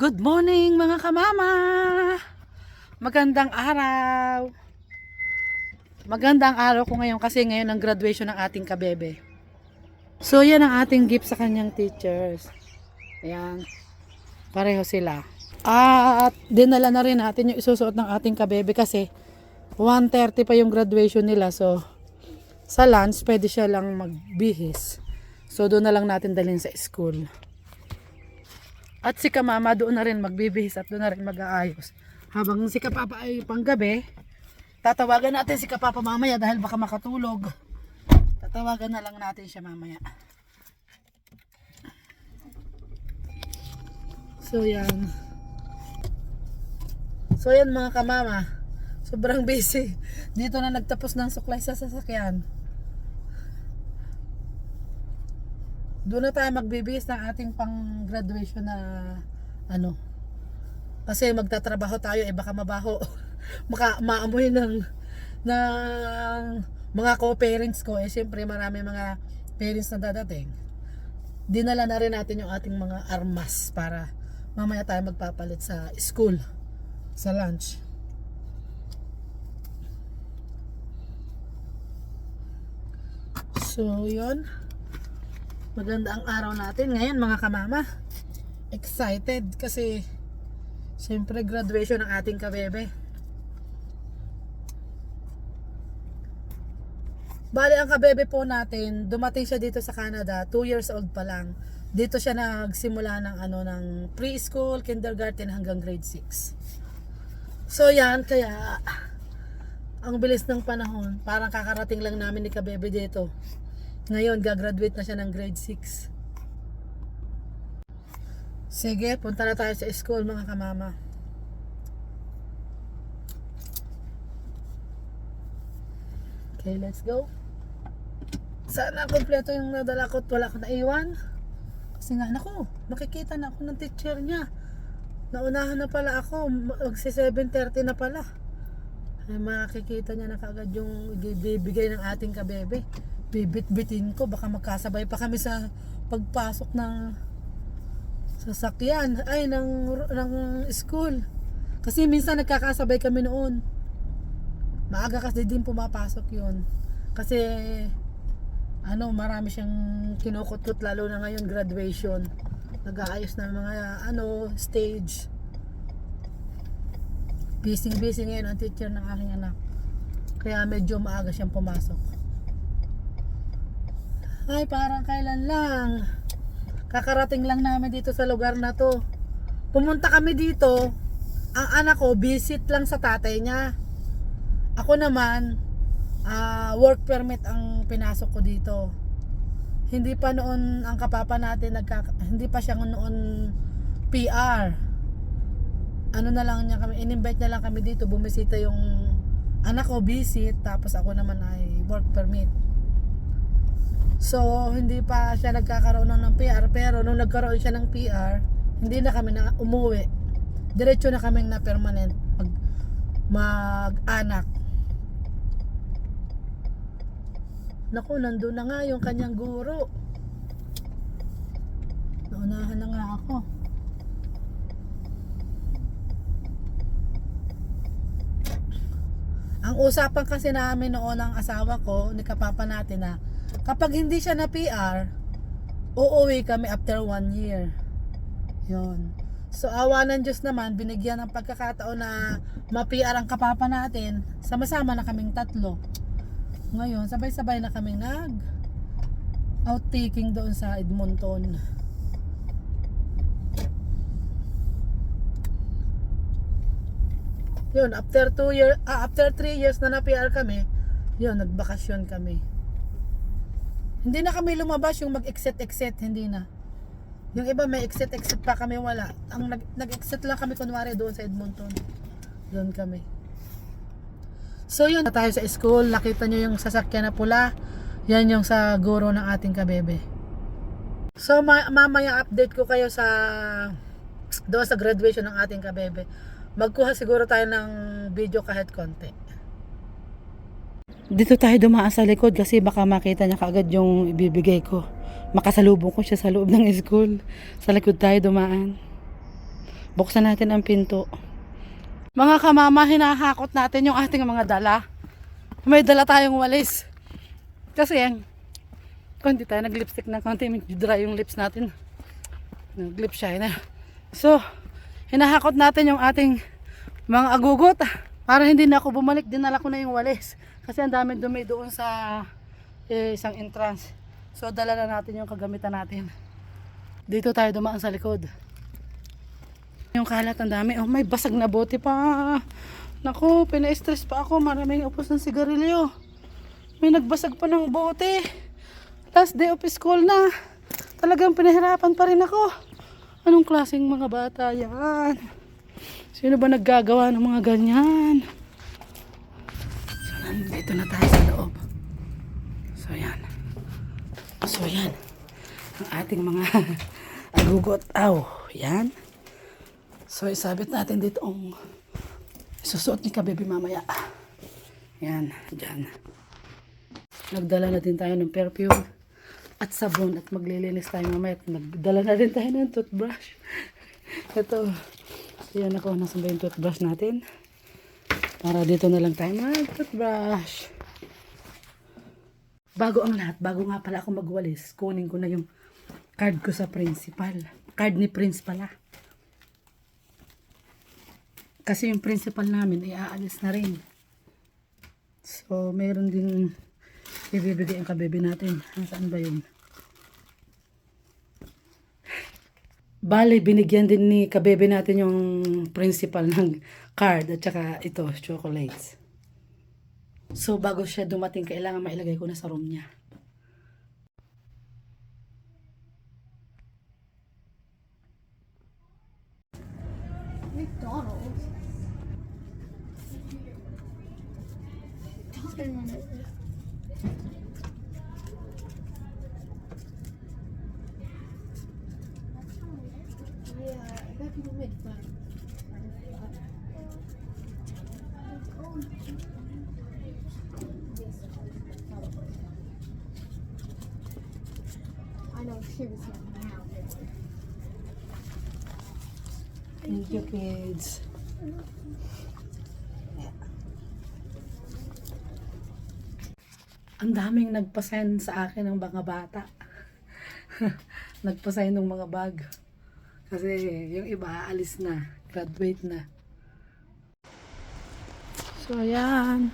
Good morning mga kamama! Magandang araw! Magandang araw ko ngayon kasi ngayon ang graduation ng ating kabebe. So yan ang ating gift sa kanyang teachers. Ayan. Pareho sila. At dinala na rin natin yung isusuot ng ating kabebe kasi 1.30 pa yung graduation nila. So sa lunch pwede siya lang magbihis. So doon na lang natin dalhin sa school. At si Kamama doon na rin magbibihis at doon na rin mag-aayos. Habang si Kapapa ay panggabi, tatawagan natin si Kapapa mamaya dahil baka makatulog. Tatawagan na lang natin siya mamaya. So yan. So yan mga kamama. Sobrang busy. Dito na nagtapos ng suklay sa sasakyan. Doon na tayo magbibihis ng ating pang graduation na ano. Kasi magtatrabaho tayo eh baka mabaho. Maka maamoy ng ng mga co-parents ko eh siyempre marami mga parents na dadating. Dinala na rin natin yung ating mga armas para mamaya tayo magpapalit sa school sa lunch. So, yun. Maganda ang araw natin ngayon mga kamama. Excited kasi siyempre graduation ng ating kabebe. Bali ang kabebe po natin, dumating siya dito sa Canada, 2 years old pa lang. Dito siya nagsimula ng ano ng preschool, kindergarten hanggang grade 6. So yan, kaya ang bilis ng panahon, parang kakarating lang namin ni kabebe dito. Ngayon, gagraduate na siya ng grade 6. Sige, punta na tayo sa school mga kamama. Okay, let's go. Sana kompleto yung nadala ko at wala ko naiwan. Kasi nga, naku, makikita na ako ng teacher niya. Naunahan na pala ako, magsi 7.30 na pala. Ay, makikita niya na kagad yung ibibigay ng ating kabebe. Bibit-bitin ko, baka magkasabay pa kami sa pagpasok ng sasakyan, ay, ng, ng school. Kasi minsan nagkakasabay kami noon. Maaga kasi din pumapasok yun. Kasi, ano, marami siyang kinukutkot lalo na ngayon graduation. Nag-aayos ng mga, ano, stage. Busy busy ngayon ang teacher ng aking anak. Kaya medyo maaga siyang pumasok. Ay, parang kailan lang. Kakarating lang namin dito sa lugar na to. Pumunta kami dito. Ang anak ko, visit lang sa tatay niya. Ako naman, ah, work permit ang pinasok ko dito. Hindi pa noon ang kapapa natin, nagka, hindi pa siya noon PR ano na lang niya kami, in-invite na lang kami dito, bumisita yung anak ko visit, tapos ako naman ay work permit. So, hindi pa siya nagkakaroon ng PR, pero nung nagkaroon siya ng PR, hindi na kami na umuwi. Diretso na kami na permanent mag mag-anak. Naku, nandun na nga yung kanyang guro. Naunahan na nga ako. Ang usapan kasi namin noon ng asawa ko, ni kapapa natin na kapag hindi siya na PR, uuwi kami after one year. Yun. So awa ng Diyos naman, binigyan ng pagkakataon na ma-PR ang kapapa natin. Sama-sama na kaming tatlo. Ngayon, sabay-sabay na kaming nag outtaking doon sa Edmonton. Yun, after 2 year, ah, after 3 years na na-PR kami, yun, nagbakasyon kami. Hindi na kami lumabas yung mag-exit-exit, hindi na. Yung iba may exit-exit pa kami wala. Ang nag- nag-exit lang kami kunwari doon sa Edmonton. Doon kami. So yun, na tayo sa school, nakita nyo yung sasakyan na pula. Yan yung sa guro ng ating kabebe. So ma- mamaya update ko kayo sa doon sa graduation ng ating kabebe. Magkuha siguro tayo ng video kahit konti. Dito tayo dumaan sa likod kasi baka makita niya kaagad yung ibibigay ko. Makasalubong ko siya sa loob ng school. Sa likod tayo dumaan. Buksan natin ang pinto. Mga kamama, hinahakot natin yung ating mga dala. May dala tayong walis. Kasi yan, kung hindi tayo nag-lipstick ng konti, dry yung lips natin. Nag-lip shiner. So, hinahakot natin yung ating mga agugot. Para hindi na ako bumalik, dinala ko na yung walis. Kasi ang dami dumi doon sa eh, isang entrance. So, dala na natin yung kagamitan natin. Dito tayo dumaan sa likod. Yung kalat ang dami. Oh, may basag na bote pa. Naku, pina-stress pa ako. Maraming upos ng sigarilyo. May nagbasag pa ng bote. Last day of school na. Talagang pinahirapan pa rin ako. Anong klaseng mga bata yan? Sino ba naggagawa ng mga ganyan? So, nandito na tayo sa loob. So, yan. So, yan. Ang ating mga agugot. Aw, yan. So, isabit natin dito ang susuot ni Kabibi mamaya. Yan, dyan. Nagdala na din tayo ng perfume at sabon at maglilinis tayo mamaya. At Nagdala na din tayo ng toothbrush. Ito. Yan ako, nasan ba yung toothbrush natin? Para dito na lang tayo mag-toothbrush. Bago ang lahat, bago nga pala ako magwalis, kunin ko na yung card ko sa principal. Card ni Prince pala. Kasi yung principal namin ay aalis na rin. So, meron din ibibigay ang kabebe natin. Nasaan ba yun? Bale, binigyan din ni kabebe natin yung principal ng card at saka ito, chocolates. So, bago siya dumating, kailangan mailagay ko na sa room niya. McDonald's. Talking Here now. Thank you, kids. Ang daming nagpasign sa akin ng mga bata. nagpasign ng mga bag. Kasi yung iba aalis na, graduate na. So, ayan.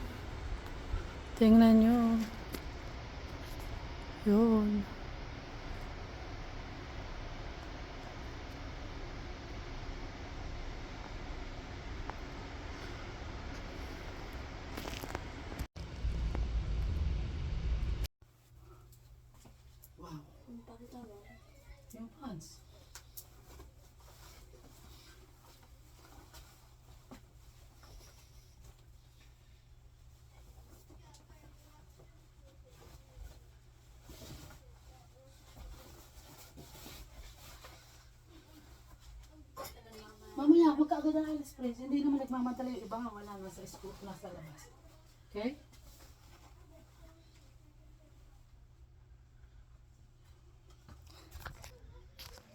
Tingnan nyo. Yun. Yung pants. Mamaya, magkaagad na ang express. Hindi naman nagmamadali yung iba wala nasa school, nasa labas. Okay?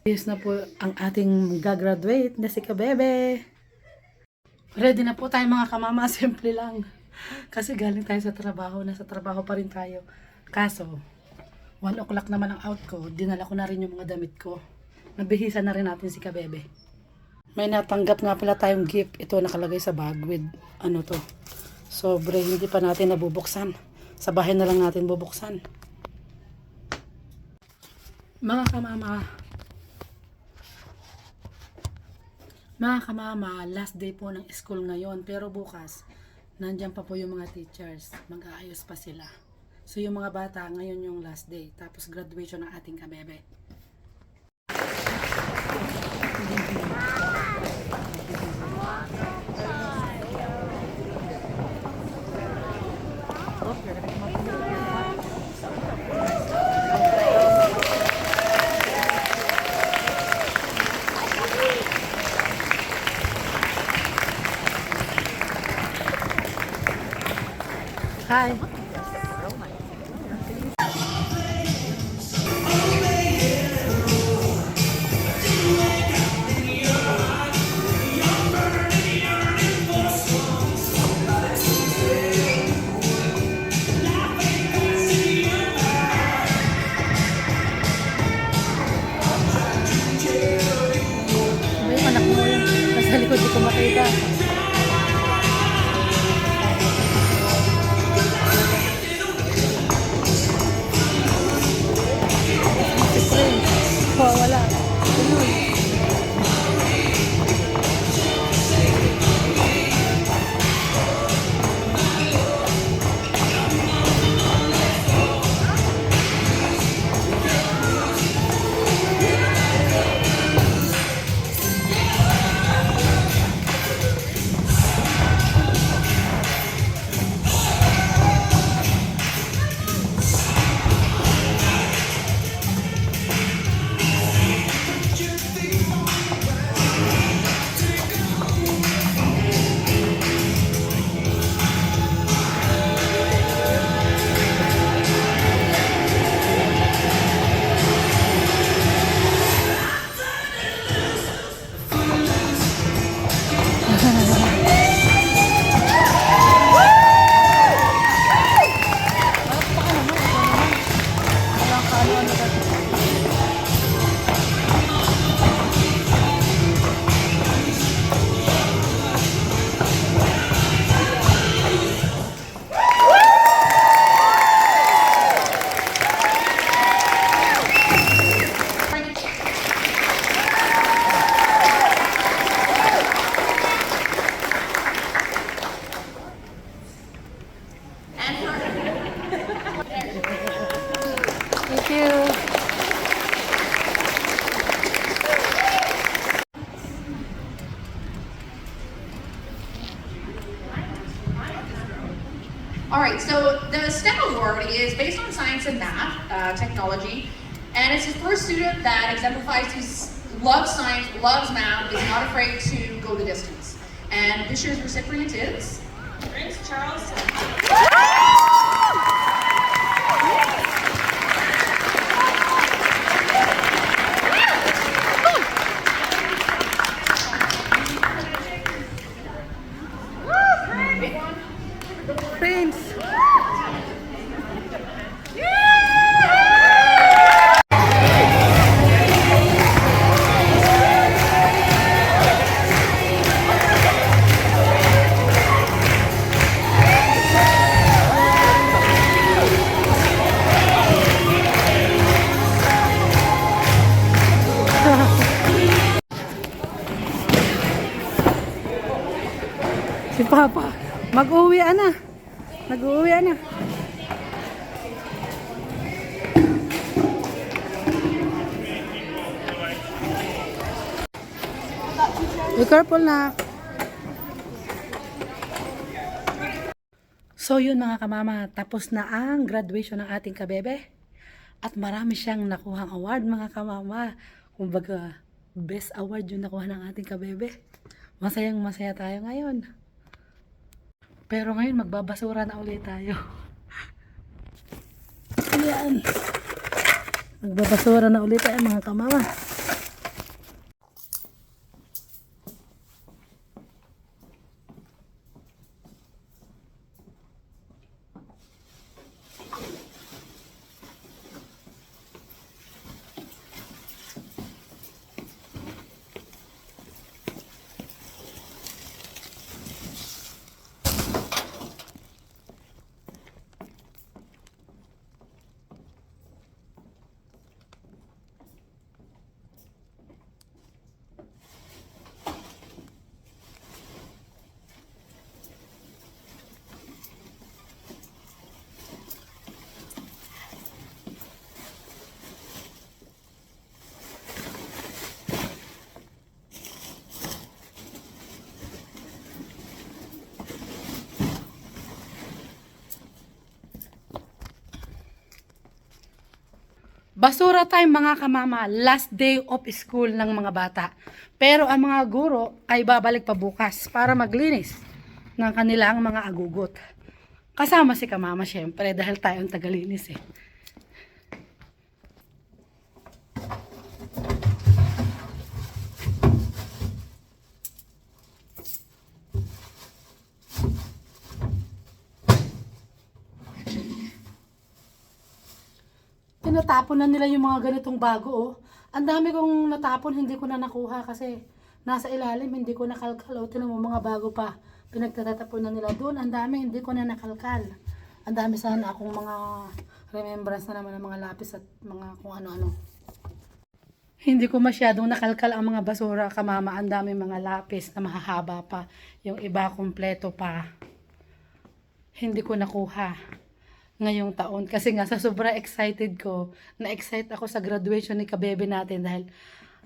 Yes na po ang ating gagraduate na si Kabebe. Ready na po tayo mga kamama, simple lang. Kasi galing tayo sa trabaho, nasa trabaho pa rin tayo. Kaso, 1 o'clock naman ang out ko, dinala ko na rin yung mga damit ko. Nabihisa na rin natin si Kabebe. May natanggap nga pala tayong gift. Ito nakalagay sa bag with ano to. Sobre, hindi pa natin nabubuksan. Sa bahay na lang natin bubuksan. Mga kamama, Mga kamama, last day po ng school ngayon. Pero bukas, nandyan pa po yung mga teachers. Mag-aayos pa sila. So yung mga bata, ngayon yung last day. Tapos graduation ng ating kabebe. Hi! Award is based on science and math, uh, technology, and it's the first student that exemplifies who loves science, loves math, is not afraid to go the distance. And this year's recipient is Prince Charles. Papa, mag-uwi na. Nag-uwi na. Be careful na. So yun mga kamama, tapos na ang graduation ng ating kabebe. At marami siyang nakuhang award mga kamama. Kumbaga, best award yung nakuha ng ating kabebe. Masayang masaya tayo ngayon. Pero ngayon, magbabasura na ulit tayo. Ayan. Magbabasura na ulit tayo mga kamama. Basura time mga kamama, last day of school ng mga bata. Pero ang mga guro ay babalik pa bukas para maglinis ng kanilang mga agugot. Kasama si kamama syempre dahil tayo ang tagalinis eh. Tinatapon na nila yung mga ganitong bago oh. Ang dami kong natapon, hindi ko na nakuha kasi nasa ilalim, hindi ko nakalkal. O, tinan mo, mga bago pa. Pinagtatatapunan nila doon. Ang dami, hindi ko na nakalkal. Ang dami sana akong mga remembrance na naman ng mga lapis at mga kung ano-ano. Hindi ko masyadong nakalkal ang mga basura, kamama. Ang dami mga lapis na mahahaba pa. Yung iba, kompleto pa. Hindi ko nakuha ngayong taon. Kasi nga, sa sobrang excited ko, na-excite ako sa graduation ni Kabebe natin dahil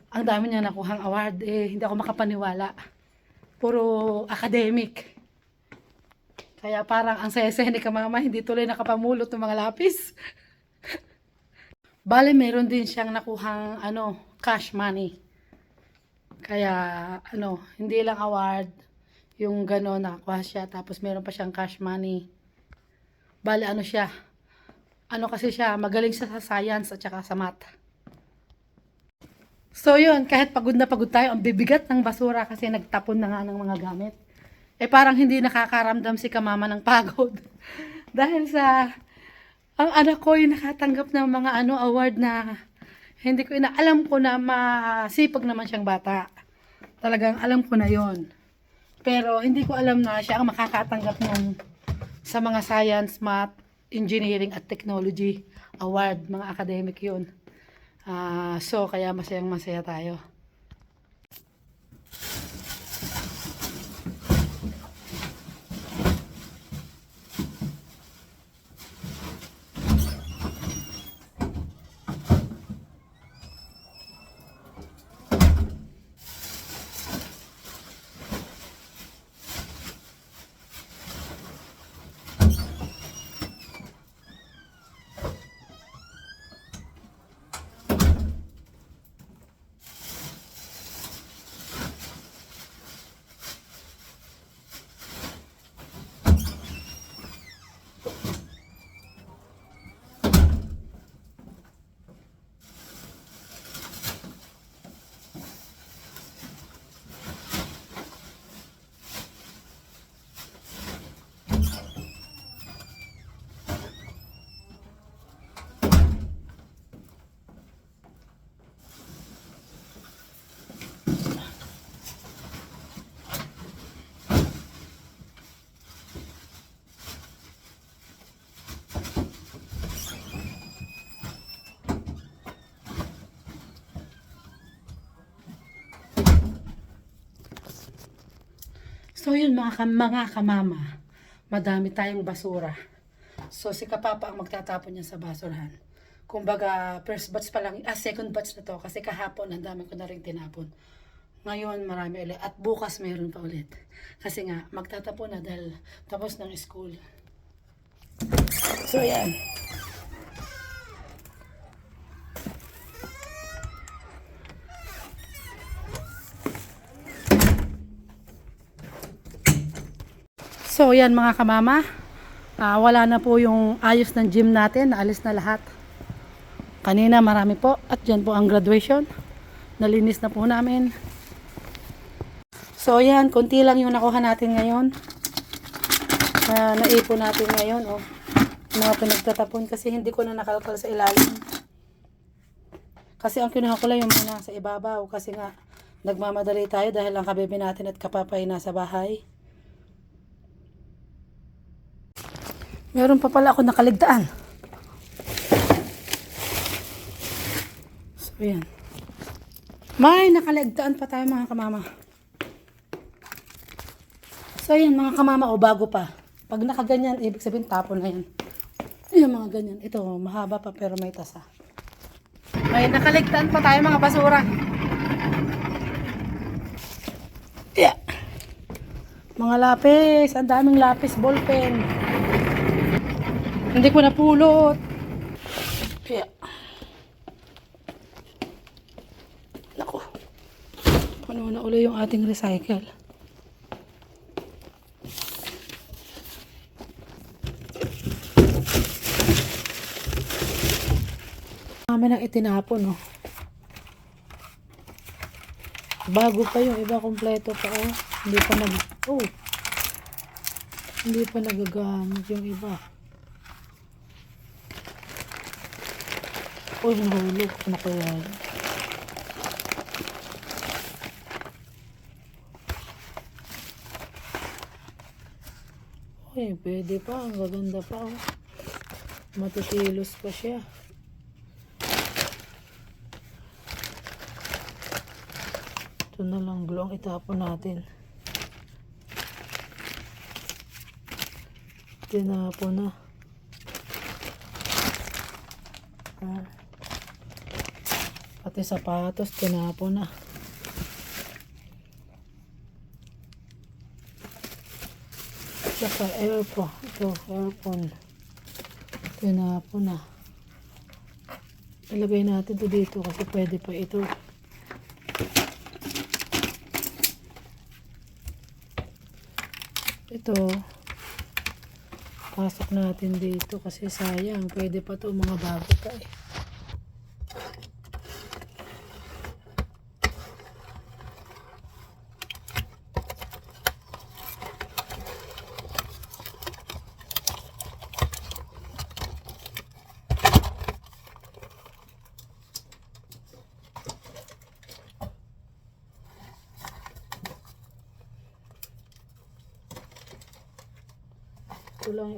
ang dami niya nakuhang award. Eh, hindi ako makapaniwala. Puro academic. Kaya parang ang saya-saya ni Kamama, hindi tuloy nakapamulot ng mga lapis. Bale, meron din siyang nakuhang ano, cash money. Kaya, ano, hindi lang award, yung gano'n nakakuha siya. Tapos meron pa siyang cash money. Bale, ano siya, ano kasi siya, magaling siya sa science at saka sa math. So yun, kahit pagod na pagod tayo, ang bibigat ng basura kasi nagtapon na nga ng mga gamit. Eh parang hindi nakakaramdam si kamama ng pagod. Dahil sa, ang anak ko yung nakatanggap ng mga ano award na hindi ko ina, alam ko na masipag naman siyang bata. Talagang alam ko na yon. Pero hindi ko alam na siya ang makakatanggap ng sa mga science, math, engineering at technology award, mga academic yun. Ah, so, kaya masayang masaya tayo. Yun mga, kam- mga kamama, madami tayong basura. So si Kapapa ang magtatapon niya sa basurahan. Kumbaga, first batch pa lang, ah, second batch na to kasi kahapon ang dami ko na rin tinapon. Ngayon marami ulit at bukas mayroon pa ulit. Kasi nga, magtatapon na dahil tapos ng school. So yan. So yan mga kamama, Ah, wala na po yung ayos ng gym natin, naalis na lahat. Kanina marami po at dyan po ang graduation. Nalinis na po namin. So yan, konti lang yung nakuha natin ngayon. Na naipon natin ngayon. Oh. Mga pinagtatapon kasi hindi ko na nakalkal sa ilalim. Kasi ang kinuha ko lang yung mga nasa ibabaw kasi nga nagmamadali tayo dahil ang kabebe natin at kapapay nasa bahay. Meron pa pala ako nakaligtaan. So, yan. May nakaligtaan pa tayo mga kamama. So, yan mga kamama o bago pa. Pag nakaganyan, ibig sabihin tapon na yan. Yung mga ganyan. Ito, mahaba pa pero may tasa. May nakaligtaan pa tayo mga basura. Yeah. Mga lapis. Ang daming lapis. Ballpen. Hindi ko napulot. Kaya. Naku. Puno na ulo yung ating recycle. Kami nang itinapon, oh. Bago pa yung iba, kompleto pa, oh. Hindi pa nag... Oh. Hindi pa nagagamit yung iba. Uy, mahulog. Nakuyag. Ano Uy, pwede pa. Ang gaganda pa. Oh. Matitilos pa siya. Ito na lang glong itapon natin. Tinapon na. Ah. Pati sapatos, tinapon na. Tsaka airphone. Ito, airphone. Tinapon na. Ilagay natin to dito kasi pwede pa ito. Ito. Pasok natin dito kasi sayang. Pwede pa to mga bago pa eh.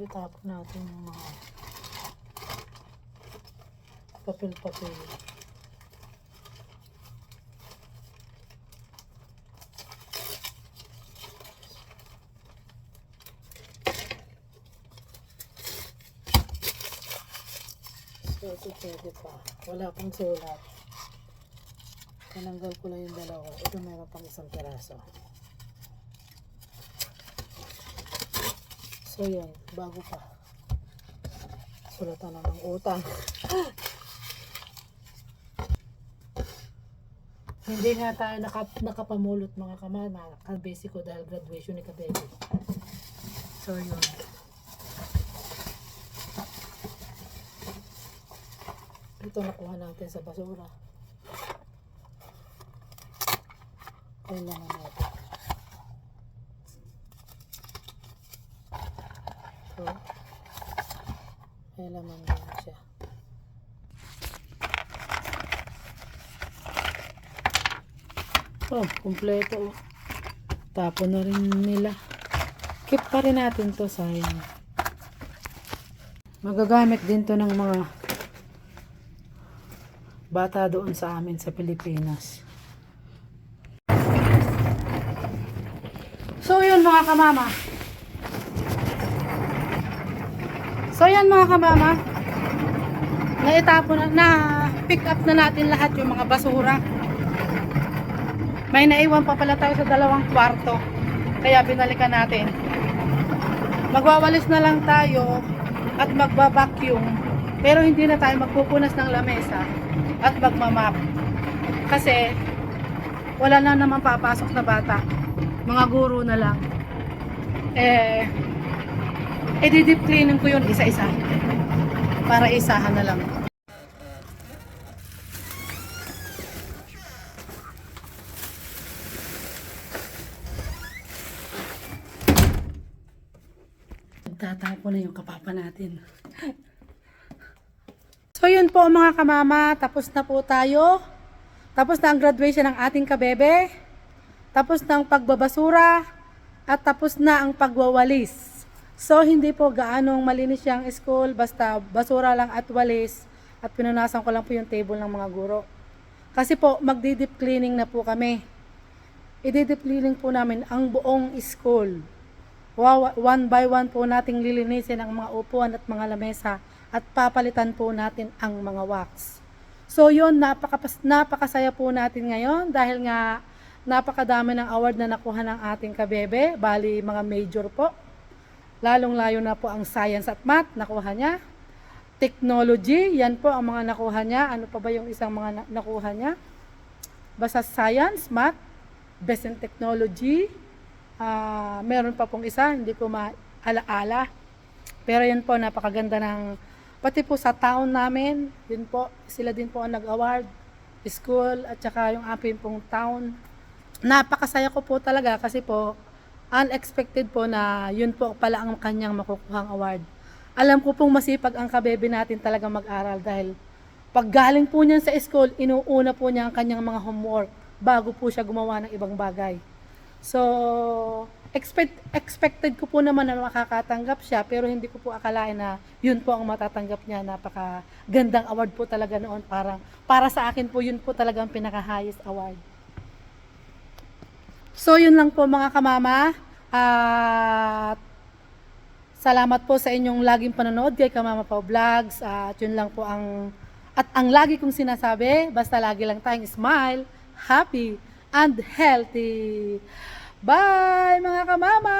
Itapon natin yung mga papel-papel. Ito pwede pa. Wala pang sulat. Tinanggal ko lang yung dalawa. Ito meron pang isang piraso. So yun, bago pa. Sulatan na ng utang. Hindi nga tayo naka, nakapamulot mga kamama. Kabesi ko dahil graduation ni Kabebe. So yun. Ito nakuha natin sa basura. Kailangan natin. So, may laman din siya. Oh, kumpleto. oh. Tapon na rin nila. Keep pa rin natin to sayang. Magagamit din to ng mga bata doon sa amin sa Pilipinas. So yun mga kamama. So yan mga kamama. Naitapon na, na pick up na natin lahat yung mga basura. May naiwan pa pala tayo sa dalawang kwarto. Kaya binalikan natin. Magwawalis na lang tayo at magbabacuum. Pero hindi na tayo magpupunas ng lamesa at magmamap. Kasi wala na naman papasok na bata. Mga guro na lang. Eh, i-deep cleaning ko yun isa-isa. Para isahan na lang. Nagtatapo na yung kapapa natin. So yun po mga kamama, tapos na po tayo. Tapos na ang graduation ng ating kabebe. Tapos na ang pagbabasura. At tapos na ang pagwawalis. So hindi po gaanong malinis yung school, basta basura lang at walis. At pinunasan ko lang po yung table ng mga guro. Kasi po magdi-deep cleaning na po kami. I-deep cleaning po namin ang buong school. Wow, one by one po nating lilinisin ang mga upuan at mga lamesa at papalitan po natin ang mga wax. So yun, napaka, napakasaya po natin ngayon dahil nga napakadami ng award na nakuha ng ating kabebe, bali mga major po. Lalong layo na po ang science at math, nakuha niya. Technology, yan po ang mga nakuha niya. Ano pa ba yung isang mga na- nakuha niya? Basta science, math, best in technology, Ah, meron pa pong isa, hindi ko maalaala. Pero yun po, napakaganda ng, pati po sa town namin, yun po, sila din po ang nag-award, school, at saka yung apin pong town. Napakasaya ko po talaga kasi po, unexpected po na yun po pala ang kanyang makukuhang award. Alam ko pong masipag ang kabebe natin talaga mag-aral dahil pag galing po niyan sa school, inuuna po niya ang kanyang mga homework bago po siya gumawa ng ibang bagay. So, expect, expected ko po naman na makakatanggap siya pero hindi ko po akalain na yun po ang matatanggap niya. Napaka gandang award po talaga noon. Parang, para sa akin po yun po talaga ang pinaka highest award. So, yun lang po mga kamama. At salamat po sa inyong laging panonood kay Kamama Pao Vlogs. At yun lang po ang at ang lagi kong sinasabi, basta lagi lang tayong smile, happy, and healthy. Bye mga kamama!